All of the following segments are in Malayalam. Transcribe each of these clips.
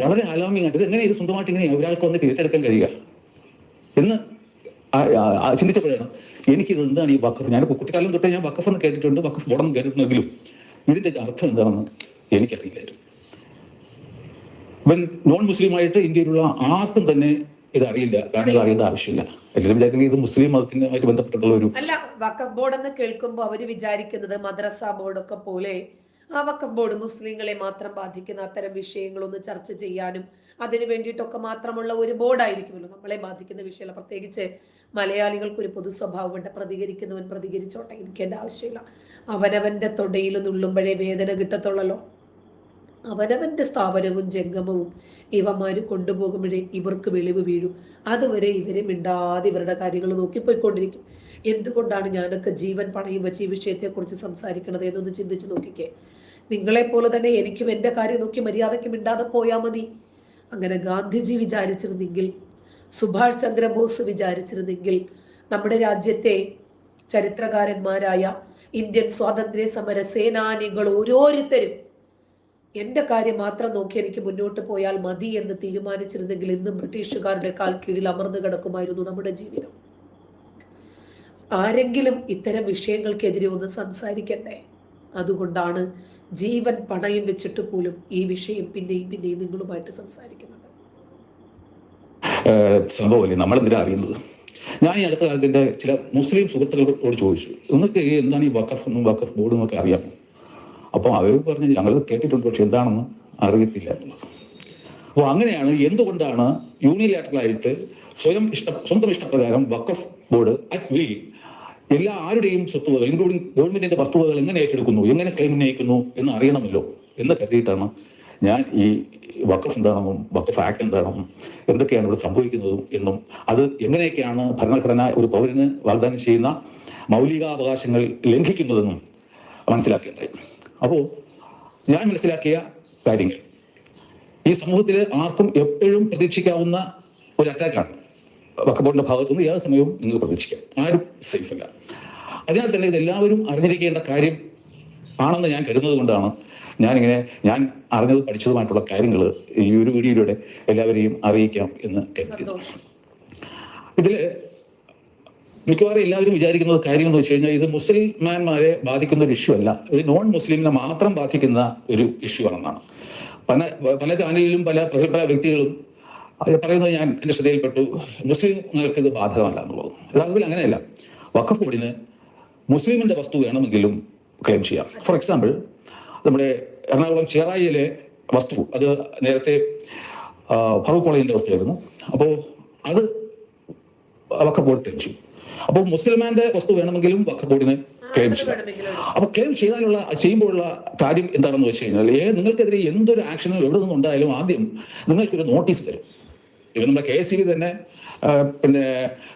വളരെ അലാമിങ് ആയിട്ട് ഇത് എങ്ങനെ ഇത് സ്വന്തമായിട്ട് ഇങ്ങനെ ഒരാൾക്ക് വന്ന് ഏറ്റെടുക്കാൻ കഴിയുക? എന്ന് ചിന്തിച്ചപ്പോഴാണ് എനിക്കിത് എന്താണ് ഈ വക്കഫ് ഞാൻ കുട്ടിക്കാലം തൊട്ടേ ഞാൻ വക്കഫ് എന്ന് കേട്ടിട്ടുണ്ട് വക്കഫ് ബോർഡ് എന്ന് കേട്ടിട്ടുണ്ടെങ്കിലും ഇതിന്റെ അർത്ഥം എന്താണെന്ന് എനിക്കറിയില്ലായിരുന്നു. ഇവൻ നോൺ മുസ്ലിം ആയിട്ട് ഇന്ത്യയിലുള്ള ആർക്കും തന്നെ ഇത് അറിയില്ല കാരണം ഇത് അറിയേണ്ട ആവശ്യമില്ല. എല്ലാവരും വിചാരിക്കുന്നത് ഇത് മുസ്ലിം മതത്തിനുമായിട്ട് ബന്ധപ്പെട്ടുള്ള ഒരു അല്ല വഖഫ് ബോർഡ് എന്ന് കേൾക്കുമ്പോൾ അവർ വിചാരിക്കുന്നത് മദ്രസ ബോർഡൊക്കെ പോലെ വഖഫ് ബോർഡ് മുസ്ലിങ്ങളെ മാത്രം ബാധിക്കുന്ന അത്തരം വിഷയങ്ങളൊന്ന് ചർച്ച ചെയ്യാനും അതിനു വേണ്ടിയിട്ടൊക്കെ മാത്രമുള്ള ഒരു ബോർഡായിരിക്കുമല്ലോ നമ്മളെ ബാധിക്കുന്ന വിഷയമല്ല പ്രത്യേകിച്ച് മലയാളികൾക്ക് ഒരു പൊതു സ്വഭാവമുണ്ട്. പ്രതികരിക്കുന്നവൻ പ്രതികരിച്ചോട്ടെ എനിക്ക് ആവശ്യമില്ല. അവനവന്റെ തൊടയിൽ നുള്ളുമ്പോഴേ വേദന കിട്ടത്തുള്ളല്ലോ. അവനവന്റെ സ്ഥാപനവും ജംഗമവും ഇവന്മാർ കൊണ്ടുപോകുമ്പോഴേ ഇവർക്ക് വെളിവ് വീഴും. അതുവരെ ഇവരെ മിണ്ടാതെ ഇവരുടെ കാര്യങ്ങൾ നോക്കിപ്പോയിക്കൊണ്ടിരിക്കും. എന്തുകൊണ്ടാണ് ഞാനൊക്കെ ജീവൻ പണയും വെച്ച് ഈ വിഷയത്തെക്കുറിച്ച് സംസാരിക്കണത് എന്നൊന്ന് ചിന്തിച്ച് നോക്കിക്കേ. നിങ്ങളെപ്പോലെ തന്നെ എനിക്കും എന്റെ കാര്യം നോക്കി മര്യാദയ്ക്ക് മിണ്ടാതെ പോയാൽ മതി. അങ്ങനെ ഗാന്ധിജി വിചാരിച്ചിരുന്നെങ്കിൽ സുഭാഷ് ചന്ദ്രബോസ് വിചാരിച്ചിരുന്നെങ്കിൽ നമ്മുടെ രാജ്യത്തെ ചരിത്രകാരന്മാരായ ഇന്ത്യൻ സ്വാതന്ത്ര്യ സമര സേനാനികൾ ഓരോരുത്തരും എന്റെ കാര്യം മാത്രം നോക്കി എനിക്ക് മുന്നോട്ട് പോയാൽ മതി എന്ന് തീരുമാനിച്ചിരുന്നെങ്കിൽ ഇന്നും ബ്രിട്ടീഷുകാരുടെ കാൽ കീഴിൽ അമർന്നു കിടക്കുമായിരുന്നു നമ്മുടെ ജീവിതം. ആരെങ്കിലും ഇത്തരം വിഷയങ്ങൾക്കെതിരെ ഒന്ന് സംസാരിക്കണ്ടേ അതുകൊണ്ടാണ് ജീവൻ പണയം വെച്ചിട്ട് പോലും ഈ വിഷയം പിന്നെയും പിന്നെയും നിങ്ങളുമായിട്ട് സംസാരിക്കുന്നത്. നമ്മൾ അറിയുന്നത്? ഞാൻ ഈ അടുത്ത കാലത്ത് എന്റെ ചില മുസ്ലിം സുഹൃത്തുക്കളോട് ചോദിച്ചു നിങ്ങൾക്ക് എന്താണ് ഈ വക്കഫ് എന്നും വക്കഫ് ബോർഡ് എന്നൊക്കെ അറിയാം? അപ്പോൾ അവർ പറഞ്ഞു ഞങ്ങൾ കേട്ടിട്ടുണ്ട് പക്ഷെ എന്താണെന്ന് അറിയത്തില്ല എന്നുള്ളത്. അപ്പോൾ അങ്ങനെയാണ് എന്തുകൊണ്ടാണ് യൂണിലാറ്ററലായിട്ട് സ്വയം ഇഷ്ട സ്വന്തം ഇഷ്ടപ്രകാരം വക്കഫ് ബോർഡ് അറ്റ് വിൽ എല്ലാ ആരുടെയും സ്വത്തുവകൾ ഇൻക്ലൂഡിംഗ് ഗവൺമെന്റിന്റെ വസ്തുവകൾ എങ്ങനെ ഏറ്റെടുക്കുന്നു എങ്ങനെ ക്ലെയിം ഉന്നയിക്കുന്നു എന്ന് അറിയണമല്ലോ എന്ന് കരുതിയിട്ടാണ് ഞാൻ ഈ വക്കഫ് എന്താണെന്നും വക്കഫ് ആക്ട് എന്താണെന്നും എന്തൊക്കെയാണ് ഇവിടെ സംഭവിക്കുന്നതും എന്നും അത് എങ്ങനെയൊക്കെയാണ് ഭരണഘടന ഒരു പൗരന് വാഗ്ദാനം ചെയ്യുന്ന മൗലികാവകാശങ്ങൾ ലംഘിക്കുന്നതെന്നും മനസ്സിലാക്കേണ്ടത്. അപ്പോൾ ഞാൻ മനസ്സിലാക്കിയ കാര്യങ്ങൾ. ഈ സമൂഹത്തിൽ ആർക്കും എപ്പോഴും പ്രതീക്ഷിക്കാവുന്ന ഒരു അറ്റാക്കാണ് വക്കബോർഡിന്റെ ഭാഗത്തുനിന്ന് ഏത് സമയവും നിങ്ങൾക്ക് പ്രതീക്ഷിക്കാം. ആരും സേഫ് അല്ല അതിനാൽ തന്നെ ഇതെല്ലാവരും അറിഞ്ഞിരിക്കേണ്ട കാര്യം ആണെന്ന് ഞാൻ കരുതുന്നത് കൊണ്ടാണ് ഞാനിങ്ങനെ ഞാൻ അറിഞ്ഞത് പഠിച്ചതുമായിട്ടുള്ള കാര്യങ്ങൾ ഈ ഒരു വീഡിയോയിലൂടെ എല്ലാവരെയും അറിയിക്കാം എന്ന് കരുതി സന്തോഷം ഇതിൽ മിക്കവാറും എല്ലാവരും വിചാരിക്കുന്നത് കാര്യം എന്ന് വെച്ച് കഴിഞ്ഞാൽ ഇത് മുസ്ലിംമാന്മാരെ ബാധിക്കുന്ന ഒരു ഇഷ്യൂ അല്ല. ഇത് നോൺ മുസ്ലിമിനെ മാത്രം ബാധിക്കുന്ന ഒരു ഇഷ്യൂ ആണെന്നാണ്. പല പല ചാനലിലും പല പല വ്യക്തികളും അത് പറയുന്നത് ഞാൻ എന്റെ ശ്രദ്ധയിൽപ്പെട്ടു. മുസ്ലിങ്ങൾക്ക് ഇത് ബാധകമല്ല എന്നുള്ളത്. യഥാർത്ഥത്തിൽ അങ്ങനെയല്ല. വഖഫ് ബോർഡിന് മുസ്ലിമിന്റെ വസ്തു വേണമെങ്കിലും ക്ലെയിം ചെയ്യാം. ഫോർ എക്സാമ്പിൾ നമ്മുടെ എറണാകുളം ചേറായിയിലെ വസ്തു അത് നേരത്തെ ഫറൂഖ് കോളേജിന്റെ വസ്തുവായിരുന്നു. അപ്പോൾ അത് വഖഫ് ബോർഡ് ക്ലെയിം ചെയ്യും. അപ്പോൾ മുസ്ലിമാന്റെ വസ്തു വേണമെങ്കിലും വഖഫ് ബോർഡിന് ക്ലെയിം ചെയ്യാം. അപ്പോൾ അപ്പൊ ക്ലെയിം ചെയ്താലുള്ള ചെയ്യുമ്പോഴുള്ള കാര്യം എന്താണെന്ന് വെച്ച് കഴിഞ്ഞാൽ ഏ നിങ്ങൾക്കെതിരെ എന്തൊരു ആക്ഷനും എവിടെ നിന്നുണ്ടായാലും ആദ്യം നിങ്ങൾക്കൊരു നോട്ടീസ് തരും. ഇവ നമ്മുടെ കെ എസ് സി ബി തന്നെ പിന്നെ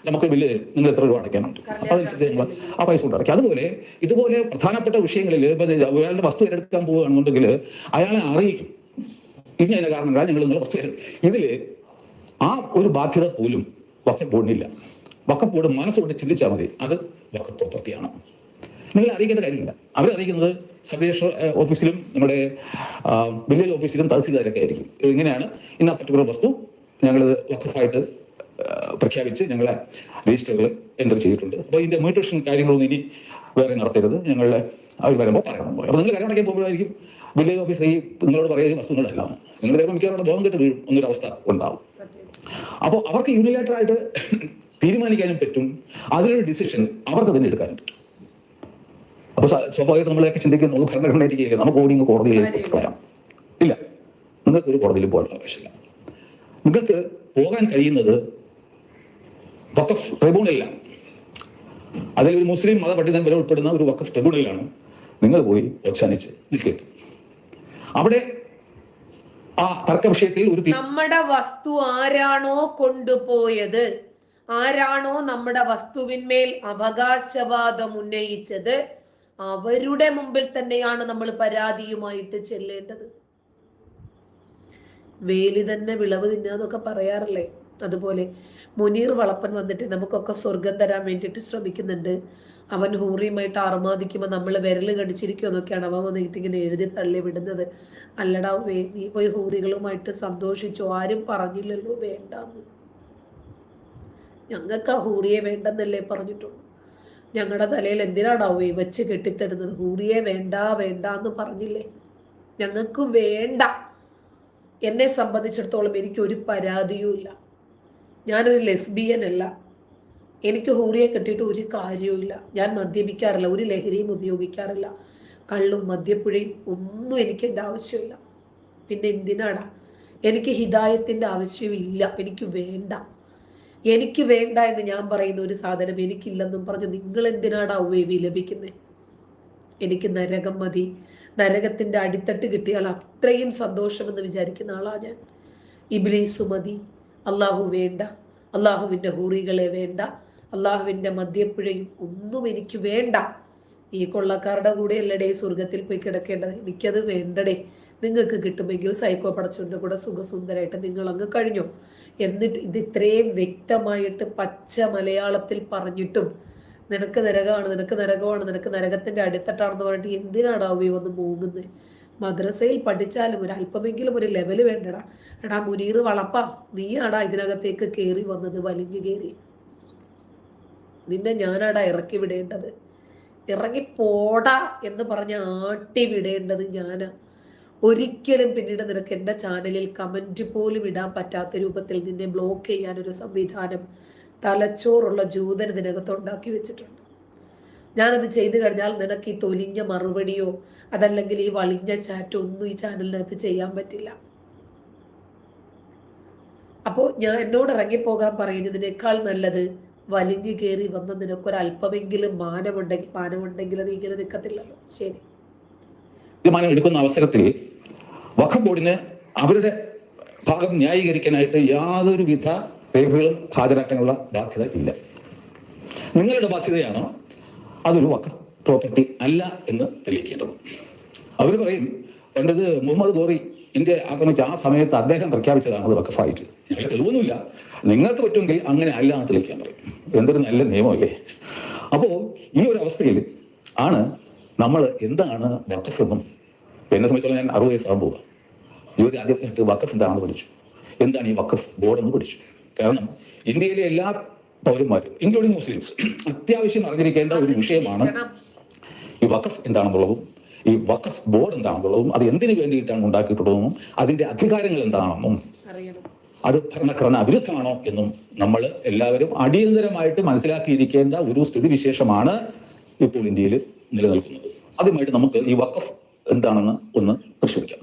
നമുക്ക് ബില്ല് തരും നിങ്ങൾ എത്ര രൂപ അടയ്ക്കാനുണ്ട്? അതനുസരിച്ച് നമ്മൾ ആ പൈസ കൊണ്ട് അടയ്ക്കുക അതുപോലെ ഇതുപോലെ പ്രധാനപ്പെട്ട വിഷയങ്ങളിൽ അയാളുടെ ഒരാളുടെ വസ്തു ഏറ്റെടുക്കാൻ പോവുകയാണെന്നുണ്ടെങ്കിൽ അയാളെ അറിയിക്കും. ഇനി അതിന്റെ കാരണങ്ങളാണ് ഞങ്ങൾ നിങ്ങൾ വസ്തു ഇതിൽ ഇതിൽ ആ ഒരു ബാധ്യത പോലും വക്കം വക്കഫ് ബോർഡ് മനസ്സുകൊണ്ട് ചിന്തിച്ചാൽ മതി അത് വക്ക പ്രോപ്പർട്ടിയാണ് നിങ്ങൾ അറിയിക്കേണ്ട കാര്യമില്ല. അവർ അറിയിക്കുന്നത് സബ് ഓഫീസിലും നമ്മുടെ വില്ലേജ് ഓഫീസിലും തഹസീൽദാരൊക്കെ ആയിരിക്കും. ഇങ്ങനെയാണ് ആ പർട്ടിക്കുലർ വസ്തു ഞങ്ങളിത് വക്കഫായിട്ട് പ്രഖ്യാപിച്ച് ഞങ്ങളെ രജിസ്റ്ററുകൾ എന്റർ ചെയ്തിട്ടുണ്ട്. അപ്പോൾ ഇതിന്റെ മ്യൂട്ടേഷൻ കാര്യങ്ങളൊന്നും ഇനി വേറെ നടത്തരുത്. ഞങ്ങളുടെ അവർ വരുമ്പോൾ പറയണം അപ്പോൾ നിങ്ങൾ കാര്യം അടയ്ക്കാൻ പോകുമ്പോഴായിരിക്കും വില്ലേജ് ഓഫീസർ ഈ നിങ്ങളോട് പറയുന്ന വസ്തുക്കളെല്ലാം. നിങ്ങൾ ചിലപ്പോൾ മിക്കവാറും ബോധം കെട്ട് വീഴും എന്നൊരവസ്ഥ ഉണ്ടാവും. അപ്പോൾ അവർക്ക് യൂണിലേറ്റർ ആയിട്ട് തീരുമാനിക്കാനും പറ്റും. അതിലൊരു ഡിസിഷൻ അവർക്ക് തന്നെ എടുക്കാനും പറ്റും. അപ്പോൾ സ്വ- സ്വാഭാവികമായിട്ട് നമ്മളൊക്കെ ചിന്തിക്കുന്നു ഭരണഘടനയിലേക്ക് നമുക്ക് ഓടി കോടതിയിലേക്ക് പറയാം ഇല്ല. നിങ്ങൾക്ക് ഒരു കോടതിയിൽ പോകേണ്ട ആവശ്യമില്ല. നിങ്ങൾക്ക് പോകാൻ കഴിയുന്നത് വക്കഫ് ട്രിബ്യൂണലിലാണ്. ഒരു മുസ്ലിം മതപണ്ഡിതൻ വരെ ഉൾപ്പെടുന്ന ഒരു വക്കഫ് ട്രിബ്യൂണലിലാണ്. നിങ്ങൾ പോയി വ്യാഖ്യാനിച്ച് നിൽക്കുന്നത് അവിടെ ആ തർക്ക വിഷയത്തിൽ ഒരു നമ്മുടെ വസ്തു ആരാണോ കൊണ്ടുപോയത്? ആരാണോ നമ്മുടെ വസ്തുവിന്മേൽ അവകാശവാദം ഉന്നയിച്ചത്? അവരുടെ മുമ്പിൽ തന്നെയാണ് നമ്മൾ പരാതിയുമായിട്ട് ചെല്ലേണ്ടത്. വേലി തന്നെ വിളവ് തിന്നാന്നൊക്കെ പറയാറില്ലേ? അതുപോലെ മുനീർ വളപ്പൻ വന്നിട്ട് നമുക്കൊക്കെ സ്വർഗം തരാൻ വേണ്ടിയിട്ട് ശ്രമിക്കുന്നുണ്ട്. അവൻ ഹൂറിയുമായിട്ട് അറുമാദിക്കുമ്പോൾ നമ്മൾ വിരൽ കടിച്ചിരിക്കും എന്നൊക്കെയാണ് അവൻ വന്നിട്ട് ഇങ്ങനെ എഴുതി തള്ളി വിടുന്നത്. അല്ലടാ വേ നീ പോയി ഹൂറികളുമായിട്ട് സന്തോഷിച്ചു? ആരും പറഞ്ഞില്ലല്ലോ വേണ്ടെന്ന്. ഞങ്ങൾക്ക് ആ ഹൂറിയെ വേണ്ടെന്നല്ലേ പറഞ്ഞിട്ടുള്ളൂ. ഞങ്ങളുടെ തലയിൽ എന്തിനാടാവേ വെച്ച് കെട്ടിത്തരുന്നത്? ഹൂറിയെ വേണ്ട വേണ്ട എന്ന് പറഞ്ഞില്ലേ? ഞങ്ങൾക്ക് വേണ്ട. എന്നെ സംബന്ധിച്ചിടത്തോളം എനിക്കൊരു പരാതിയുമില്ല ഞാനൊരു ലെസ്ബിയൻ അല്ല. എനിക്ക് ഹൂറിയെ കെട്ടിയിട്ട് ഒരു കാര്യവുമില്ല ഞാൻ മദ്യപിക്കാറില്ല ഒരു ലഹരിയും ഉപയോഗിക്കാറില്ല. കള്ളും മദ്യപ്പുഴയും ഒന്നും എനിക്ക് എന്റെ ആവശ്യമില്ല. പിന്നെ എന്തിനാടാ? എനിക്ക് ഹിതായത്തിന്റെ ആവശ്യമില്ല എനിക്ക് വേണ്ട. എനിക്ക് വേണ്ട എന്ന് ഞാൻ പറയുന്ന ഒരു സാധനം എനിക്കില്ലെന്നും പറഞ്ഞ് നിങ്ങൾ എന്തിനാടാ ഉവേ വിലപിക്കുന്നത് എനിക്ക് നരകം മതി. നരകത്തിന്റെ അടിത്തട്ട് കിട്ടിയാൽ അത്രയും സന്തോഷമെന്ന് വിചാരിക്കുന്ന ആളാ ഞാൻ. ഇബിലീസു മതി. അള്ളാഹു വേണ്ട. അള്ളാഹുവിന്റെ ഹൂറികളെ വേണ്ട. അള്ളാഹുവിന്റെ മദ്യപ്പുഴയും ഒന്നും എനിക്ക് വേണ്ട. ഈ കൊള്ളക്കാരുടെ കൂടെ അല്ലടേ സ്വർഗത്തിൽ പോയി കിടക്കേണ്ടത്. എനിക്കത് വേണ്ടടേ. നിങ്ങൾക്ക് കിട്ടുമെങ്കിൽ സൈക്കോ പടച്ചുകൊണ്ട് കൂടെ സുഖസുന്ദരായിട്ട് നിങ്ങൾ അങ്ങ് കഴിഞ്ഞു. എന്നിട്ട് ഇത് ഇത്രയും വ്യക്തമായിട്ട് പച്ച മലയാളത്തിൽ പറഞ്ഞിട്ടും നിനക്ക് നരകമാണ് നിനക്ക് നരകമാണ് നിനക്ക് നരകത്തിന്റെ അടിത്തട്ടാണെന്ന് പറഞ്ഞിട്ട് എന്തിനാടാവേ വന്ന് മൂങ്ങുന്നത് മദ്രസയിൽ പഠിച്ചാലും ഒരു അല്പമെങ്കിലും ഒരു ലെവൽ വേണ്ടടാ. എടാ മുനീർ വളപ്പ. നീയാടാ ഇതിനകത്തേക്ക് കയറി വന്നത് വലിഞ്ഞു കയറി നിന്നെ ഞാനാടാ ഇറക്കി വിടേണ്ടത്. ഇറങ്ങി പോടാ എന്ന് പറഞ്ഞ് ആട്ടി വിടേണ്ടത് ഞാനാ. ഒരിക്കലും പിന്നീട് നിനക്ക് എന്റെ ചാനലിൽ കമന്റ് പോലും ഇടാൻ പറ്റാത്ത രൂപത്തിൽ നിന്നെ ബ്ലോക്ക് ചെയ്യാൻ ഒരു സംവിധാനം തലച്ചോറുള്ള ജൂതൻ ഇതിനകത്ത് ഉണ്ടാക്കി വെച്ചിട്ടുണ്ട്. ഞാനത് ചെയ്തു കഴിഞ്ഞാൽ നിനക്ക് ഈ തൊലിഞ്ഞ മറുപടിയോ അതല്ലെങ്കിൽ ഈ വളിഞ്ഞ ചാറ്റോ ഒന്നും ഈ ചാനലിനകത്ത് ചെയ്യാൻ പറ്റില്ല. അപ്പോൾ ഞാൻ എന്നോട് ഇറങ്ങിപ്പോകാൻ പറയുന്നതിനേക്കാൾ നല്ലത് വലിഞ്ഞു കയറി വന്ന നിനക്കൊരല്പമെങ്കിലും മാനമുണ്ടെങ്കിൽ മാനമുണ്ടെങ്കിൽ അത് ഇങ്ങനെ നിൽക്കത്തില്ലല്ലോ. ശരി. തീരുമാനം എടുക്കുന്ന അവസരത്തിൽ വഖഫ് ബോർഡിന് അവരുടെ ഭാഗം ന്യായീകരിക്കാനായിട്ട് യാതൊരു വിധ രേഖകളും ഹാജരാക്കാനുള്ള ബാധ്യത ഇല്ല. നിങ്ങളുടെ ബാധ്യതയാണ് അതൊരു വക്ക പ്രോപ്പർട്ടി അല്ല എന്ന് തെളിയിക്കേണ്ടത്. അവർ പറയും പണ്ടത് മുഹമ്മദ് ഗോറി ഇന്ത്യ ആക്രമിച്ച ആ സമയത്ത് അദ്ദേഹം പ്രഖ്യാപിച്ചതാണ് അത് വക്കഫായിട്ട് ഞങ്ങൾ തെളിവൊന്നുമില്ല. നിങ്ങൾക്ക് പറ്റുമെങ്കിൽ അങ്ങനെ അല്ല എന്ന് തെളിയിക്കാൻ പറയും. എന്തൊരു നല്ല നിയമമല്ലേ? അപ്പോൾ ഈ ഒരു അവസ്ഥയിൽ ആണ് നമ്മൾ എന്താണ് വക്കഫ് എന്നും എന്നെ സംബന്ധിച്ചോളം ഞാൻ അറുപത് വയസ്സാകാൻ പോവുക ജീവിതത്തിൽ ആദ്യമായിട്ട് വക്കഫ് എന്താണെന്ന് പഠിച്ചു. എന്താണ് ഈ വക്കഫ് ബോർഡെന്ന് പഠിച്ചു. കാരണം ഇന്ത്യയിലെ എല്ലാ പൗരന്മാരും ഇൻക്ലൂഡിങ് മുസ്ലിംസ് അത്യാവശ്യം അറിഞ്ഞിരിക്കേണ്ട ഒരു വിഷയമാണ് ഈ വഖഫ് എന്താണെന്നുള്ളതും ഈ വഖഫ് ബോർഡ് എന്താണെന്നുള്ളതും അത് എന്തിനു വേണ്ടിയിട്ടാണ് ഉണ്ടാക്കിയിട്ടുള്ളതെന്നും അതിന്റെ അധികാരങ്ങൾ എന്താണെന്നും അത് ഭരണഘടന വിരുദ്ധമാണോ എന്നും നമ്മൾ എല്ലാവരും അടിയന്തരമായിട്ട് മനസ്സിലാക്കിയിരിക്കേണ്ട ഒരു സ്ഥിതിവിശേഷമാണ് ഇപ്പോൾ ഇന്ത്യയിൽ നിലനിൽക്കുന്നത്. ആദ്യമായിട്ട് നമുക്ക് ഈ വഖഫ് എന്താണെന്ന് ഒന്ന് പരിശോധിക്കാം.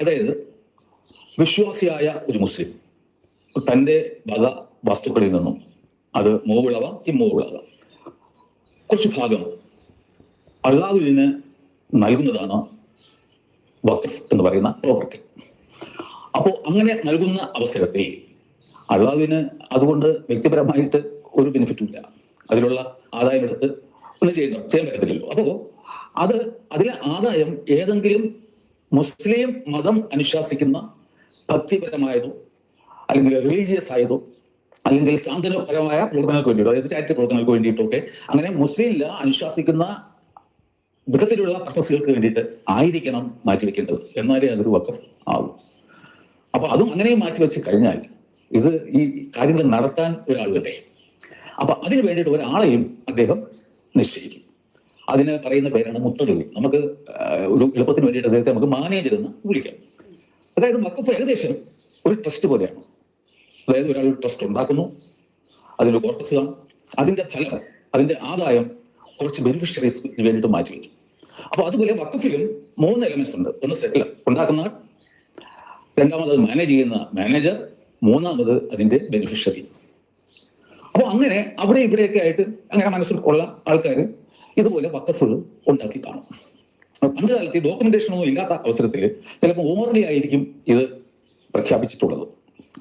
അതായത് വിശ്വാസിയായ ഒരു മുസ്ലിം തന്റെ വക വസ്തുക്കളിൽ നിന്നും. അത് മൂവിളവ ഇമ്മോവിളവാം കുറച്ച് ഭാഗം. അള്ളാഹുവിന് നൽകുന്നതാണ് വഖഫ് എന്ന് പറയുന്ന പ്രോപ്പർട്ടി അപ്പോൾ അങ്ങനെ നൽകുന്ന അവസരത്തിൽ അള്ളാഹുവിന് അതുകൊണ്ട് വ്യക്തിപരമായിട്ട് ഒരു ബെനിഫിറ്റും ഇല്ല. അതിലുള്ള ആദായം എടുത്ത് ഒന്നും ചെയ്യുന്നു ചെയ്യാൻ പറ്റത്തില്ലല്ലോ. അപ്പോൾ അത് അതിലെ ആദായം ഏതെങ്കിലും മുസ്ലിം മതം അനുശാസിക്കുന്ന ഭക്തിപരമായതോ അല്ലെങ്കിൽ റിലീജിയസ് ആയതോ അല്ലെങ്കിൽ സാന്ത്വനപരമായ പ്രവർത്തനങ്ങൾക്ക് വേണ്ടിയിട്ടോ അതായത് ചാരിറ്റി പ്രവർത്തനങ്ങൾക്ക് വേണ്ടിയിട്ടൊക്കെ അങ്ങനെ മുസ്ലിം ല അനുശാസിക്കുന്ന വിധത്തിലുള്ള പർപ്പസുകൾക്ക് വേണ്ടിയിട്ട് ആയിരിക്കണം മാറ്റിവെക്കേണ്ടത് എന്നാലേ അതൊരു വക്കഫ് ആവും. അപ്പൊ അതും അങ്ങനെ മാറ്റിവെച്ച് കഴിഞ്ഞാൽ ഇത് ഈ കാര്യങ്ങൾ നടത്താൻ ഒരാൾ വേണ്ടേ? അപ്പൊ അതിന് വേണ്ടിയിട്ട് ഒരാളെയും അദ്ദേഹം നിശ്ചയിക്കും. അതിന് പറയുന്ന പേരാണ് മുത്തലുവി നമുക്ക് ഒരു എളുപ്പത്തിന് വേണ്ടിയിട്ട് അദ്ദേഹത്തെ നമുക്ക് മാനേജർ എന്ന് വിളിക്കാം. അതായത് വക്കഫ് ഏകദേശം ഒരു ട്രസ്റ്റ് പോലെയാണ്. അതായത് ഒരാൾ ഒരു ട്രസ്റ്റ് ഉണ്ടാക്കുന്നു അതിന്റെ കോർപ്പസ് അതിന്റെ ഫലം അതിന്റെ ആദായം കുറച്ച് ബെനിഫിഷ്യറീസിന് വേണ്ടിയിട്ട് മാറ്റിവെക്കും അപ്പൊ അതുപോലെ വക്കഫിലും മൂന്ന് എലമെന്റ്സ് ഉണ്ട്. ഒന്ന് സെറ്റിലർ ഉണ്ടാക്കുന്ന രണ്ടാമത് മാനേജ് ചെയ്യുന്ന മാനേജർ മൂന്നാമത് അതിന്റെ ബെനിഫിഷ്യറി അപ്പോൾ അങ്ങനെ അവിടെ ഇവിടെയൊക്കെ ആയിട്ട് അങ്ങനെ മനസ്സിൽ ഉള്ള ആൾക്കാർ ഇതുപോലെ വക്കഫുകൾ ഉണ്ടാക്കി കാണും. പണ്ട് കാലത്ത് ഡോക്യുമെന്റേഷൻ ഒന്നും ഇല്ലാത്ത അവസരത്തിൽ ചിലപ്പോൾ ഓർലി ആയിരിക്കും ഇത് പ്രഖ്യാപിച്ചിട്ടുള്ളത്.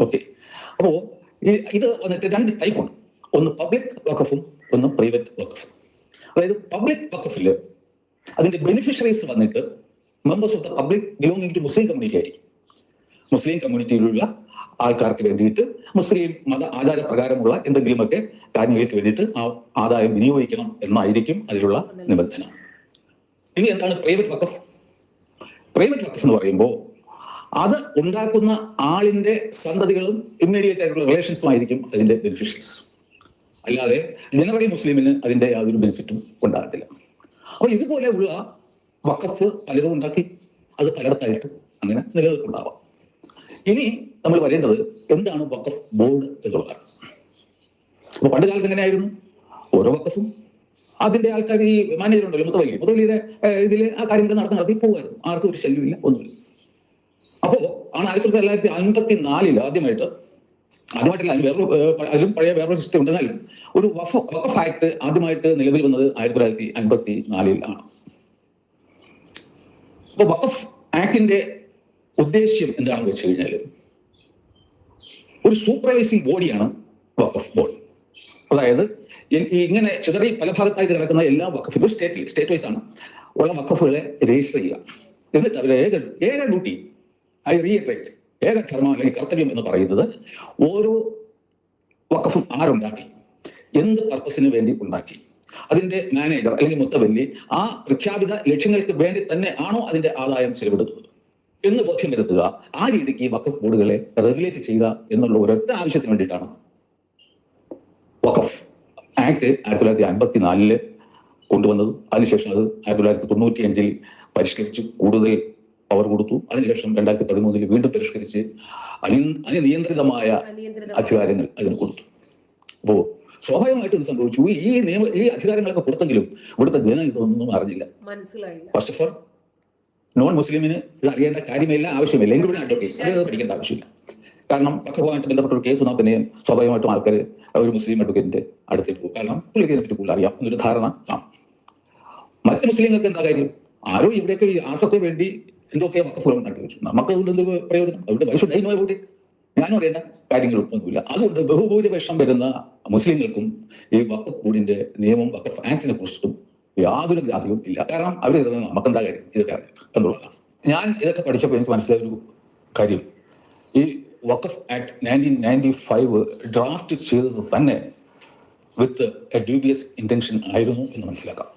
ഓക്കെ അപ്പോ ഇത് വന്നിട്ട് രണ്ട് ടൈപ്പ് ഉണ്ട് ഒന്ന് പബ്ലിക് വക്കഫും ഒന്ന് പ്രൈവറ്റ് വക്കഫും അതായത് പബ്ലിക് വക്കഫിൽ അതിന്റെ ബെനിഫിഷ്യറീസ് വന്നിട്ട് members of the public belonging to Muslim community ആയിരിക്കും. മുസ്ലിം കമ്മ്യൂണിറ്റിയിലുള്ള ആൾക്കാർക്ക് വേണ്ടിയിട്ട് മുസ്ലിം മത ആചാര പ്രകാരമുള്ള എന്തെങ്കിലുമൊക്കെ കാര്യങ്ങൾക്ക് വേണ്ടിയിട്ട് ആ ആദായം വിനിയോഗിക്കണം എന്നായിരിക്കും അതിലുള്ള നിബന്ധന. ഇനി എന്താണ് പ്രൈവറ്റ് വക്കഫ് പ്രൈവറ്റ് വക്കഫ് എന്ന് പറയുമ്പോൾ അത് ഉണ്ടാക്കുന്ന ആളിന്റെ സന്തതികളും ഇമ്മീഡിയറ്റ് ആയിട്ടുള്ള റിലേഷൻസും ആയിരിക്കും അതിന്റെ ബെനിഫിഷ്യൽസ് അല്ലാതെ ജനറൽ മുസ്ലിമിന് അതിന്റെ യാതൊരു ബെനിഫിറ്റും ഉണ്ടാകത്തില്ല. അപ്പൊ ഇതുപോലെയുള്ള വക്കഫ് പലരും ഉണ്ടാക്കി. അത് പലയിടത്തായിട്ട് അങ്ങനെ നിലനിൽക്കുന്നുണ്ടാവാം ഇനി നമ്മൾ പറയേണ്ടത് എന്താണ് വക്കഫ് ബോർഡ് എന്നുള്ളതാണ് അപ്പൊ പണ്ട് കാലത്ത് എങ്ങനെയായിരുന്നു? ഓരോ വക്കഫും അതിന്റെ ആൾക്കാർ ഈ മാനേജർ ഉണ്ടല്ലോ മുത്തവല്ലി മുത്തവല്ലിയുടെ ഇതിൽ ആ കാര്യങ്ങൾ നടത്തി നടത്തി പോകുമായിരുന്നു ആർക്കും ഒരു ശല്യമില്ല ഒന്നുമില്ല. അപ്പോ ആണ് ആയിരത്തി തൊള്ളായിരത്തി അൻപത്തി നാലിൽ ആദ്യമായിട്ട് ആദ്യമായിട്ടല്ല അതിന് വേറൊരു അതിലും പഴയ വേറൊരു സിസ്റ്റം ഉണ്ടെന്നാലും ഒരു വഫ് വഖഫ് ആക്ട് ആദ്യമായിട്ട് നിലവിൽ വന്നത് ആയിരത്തി തൊള്ളായിരത്തി അൻപത്തി നാലിൽ ആണ് അപ്പൊ വഖഫ് ആക്ടിന്റെ ഉദ്ദേശ്യം എന്താണെന്ന് വെച്ച് കഴിഞ്ഞാൽ ഒരു സൂപ്പർവൈസിംഗ് ബോഡിയാണ് വഖഫ് ബോർഡ് അതായത് ഇങ്ങനെ ചിതറി പല ഭാഗത്തായിട്ട് കിടക്കുന്ന എല്ലാ വഖഫിലും സ്റ്റേറ്റിൽ സ്റ്റേറ്റ് വൈസ് ആണ് ഉള്ള വഖഫുകളെ രജിസ്റ്റർ ചെയ്യുക. എന്നിട്ട് അവരെ ഏക ഏക ഡ്യൂട്ടി ഐ റീഇറ്ററേറ്റ് ഏക ധർമ്മം അല്ലെങ്കിൽ കർത്തവ്യം എന്ന് പറയുന്നത് ഓരോ വക്കഫും ആരുണ്ടാക്കി എന്ത് പർപ്പസിന് വേണ്ടി ഉണ്ടാക്കി. അതിന്റെ മാനേജർ അല്ലെങ്കിൽ മുത്തവല്ലി ആ പ്രഖ്യാപിത ലക്ഷ്യങ്ങൾക്ക് വേണ്ടി തന്നെ ആണോ അതിന്റെ ആദായം ചെലവിടുന്നത്? എന്ന് ബോധ്യം വരുത്തുക ആ രീതിക്ക് വഖഫ് ബോർഡുകളെ റെഗുലേറ്റ് ചെയ്യുക എന്നുള്ള ഒരൊറ്റ ആവശ്യത്തിന് വേണ്ടിയിട്ടാണ്. വഖഫ് ആക്ട് ആയിരത്തി തൊള്ളായിരത്തി അമ്പത്തി നാലിൽ കൊണ്ടുവന്നത്. അതിനുശേഷം അത് ആയിരത്തി തൊള്ളായിരത്തി തൊണ്ണൂറ്റി അഞ്ചിൽ പരിഷ്കരിച്ച്. കൂടുതൽ പവർ കൊടുത്തു. അതിനുശേഷം രണ്ടായിരത്തി പതിമൂന്നിൽ വീണ്ടും പരിഷ്കരിച്ച് അനി അനിയന്ത്രിതമായ അധികാരങ്ങൾ അതിന് കൊടുത്തു. അപ്പോ സ്വാഭാവികമായിട്ട് ഇത് സംഭവിച്ചു. ഈ നിയമ ഈ അധികാരങ്ങളൊക്കെ കൊടുത്തെങ്കിലും ഇവിടുത്തെ ജനം ഇതൊന്നും അറിഞ്ഞില്ല. ഫസ്റ്റ് ഓഫ് ഓൾ നോൺ മുസ്ലിമിന് ഇത് അറിയേണ്ട കാര്യമില്ല ആവശ്യമില്ല. എങ്കിലും അഡ്വക്കേറ്റ് അത് പഠിക്കേണ്ട ആവശ്യമില്ല. കാരണം വക്കഫുമായിട്ട് ബന്ധപ്പെട്ട ഒരു കേസ് വന്നാൽ തന്നെ സ്വാഭാവികമായിട്ടും ആൾക്കാർ ഒരു മുസ്ലിം അഡ്വക്കേറ്റിന്റെ അടുത്തേക്ക് പോകും. കാരണം പുള്ളിക്ക് ഇതിനെപ്പറ്റി കൂടുതൽ അറിയാം. എന്നൊരു ധാരണ കാണും. മറ്റ് മുസ്ലിങ്ങൾക്ക് എന്താ കാര്യം? ആരോ ഇവിടെയൊക്കെ ആർക്കൊക്കെ വേണ്ടി എന്തൊക്കെ വക്കഫുകൾ ഉണ്ടാക്കി വെച്ചു? നമുക്ക് അതുകൊണ്ട് എന്ത് പ്രയോജനം? അതുകൊണ്ട് വയസ്സ് ഡൈ നോ കൂടി ഞാനും അറിയേണ്ട കാര്യങ്ങളൊന്നുമില്ല അതുകൊണ്ട് ബഹുഭൂരിപക്ഷം വരുന്ന മുസ്ലിങ്ങൾക്കും ഈ വക്കഫ് ബോർഡിന്റെ നിയമം വക്കഫ് ആക്ടിനെ കുറിച്ചിട്ടും യാതൊരു ഗ്രാഹ്യവും ഇല്ല. കാരണം അവർ നമുക്കെന്താ കാര്യം? ഇതൊക്കെ എന്നുള്ളതാണ് ഞാൻ ഇതൊക്കെ പഠിച്ചപ്പോൾ എനിക്ക് മനസ്സിലായ ഒരു കാര്യം. ഈ Waqf act nineteen ninety five draft ചെയ്തത് തന്നെ വിത്ത് എ ഡ്യൂബിയസ് ഇന്റൻഷൻ ആയിരുന്നു എന്ന് മനസ്സിലാക്കാം.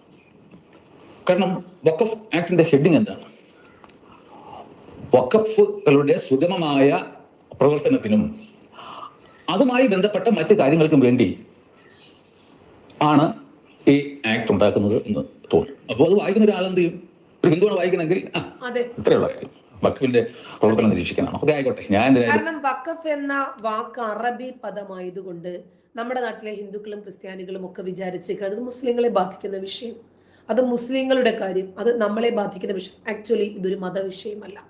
കാരണം വക്കഫ് ആക്ടിന്റെ ഹെഡിങ് എന്താണ്? വക്കഫുകളുടെ സുഗമമായ പ്രവർത്തനത്തിനും അതുമായി ബന്ധപ്പെട്ട മറ്റ് കാര്യങ്ങൾക്കും വേണ്ടി ആണ് ഈ ആക്ട് ഉണ്ടാക്കുന്നത് എന്ന് തോന്നുന്നു. അപ്പോൾ അത് വായിക്കുന്ന ഒരാളെന്ത് ചെയ്യും? ഒരു ഹിന്ദുവാണ് വായിക്കണമെങ്കിൽ അതെ. ഇത്രയുള്ള കാര്യം വക്കഫിന്റെ പ്രവർത്തനം നിരീക്ഷിക്കാനാണ്. ഓക്കെ ആയിക്കോട്ടെ. ഞാൻ കാരണം വഖഫ് എന്ന വാക്ക് അറബി പദമായതുകൊണ്ട് നമ്മുടെ നാട്ടിലെ ഹിന്ദുക്കളും ക്രിസ്ത്യാനികളും ഒക്കെ വിചാരിച്ചിരിക്കുന്നത് അത് മുസ്ലിങ്ങളെ ബാധിക്കുന്ന വിഷയം. അത് മുസ്ലിങ്ങളുടെ കാര്യം. അത് നമ്മളെ ബാധിക്കുന്ന വിഷയം. ആക്ച്വലി ഇതൊരു മതവിഷയമല്ല.